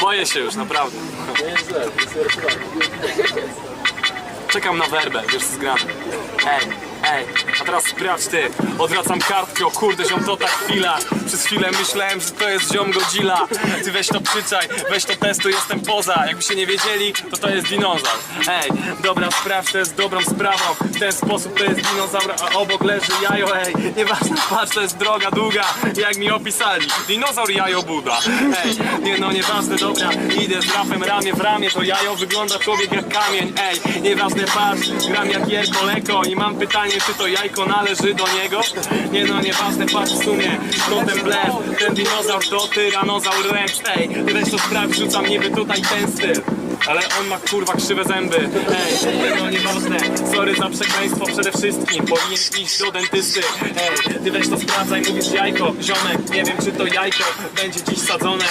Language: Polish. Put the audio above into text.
Boję się już, naprawdę. Czekam na werbę, wiesz. Ej, ej, a teraz sprawdź ty. Odwracam kartkę, o kurde, ziom to ta chwila. Przez chwilę myślałem, że to jest ziom Godzilla. Ty weź to przyczaj, weź to testu, jestem poza. Jakbyście nie wiedzieli, to to jest dinozaur. Ej, dobra, sprawdź, to jest dobrą sprawą. W ten sposób to jest dinozaur, a obok leży jajo, ej. Nieważne, patrz, to jest droga długa, jak mi opisali. Dinozaur, jajo, Buda. Ej, nie no, nieważne, dobra, idę z rapem ramię w ramię, to jajo wygląda człowiek jak kamień. Ej, nieważne, patrz, gram jak Jerko Leko i mam pytanie, czy to jajko należy do niego? Nie no, nieważne, patrz w sumie, to ten blef, ten dinozaur to tyranozaur rex. Ej, ty to sprawdź, rzucam niby tutaj ten styl. Ale on ma kurwa krzywe zęby. Ej, nie no nieważne. Sorry za przekleństwo przede wszystkim. Powinien iść do dentysty. Ej, ty weź to sprawdzaj, mówisz jajko. Ziomek, nie wiem czy to jajko Będzie dziś sadzone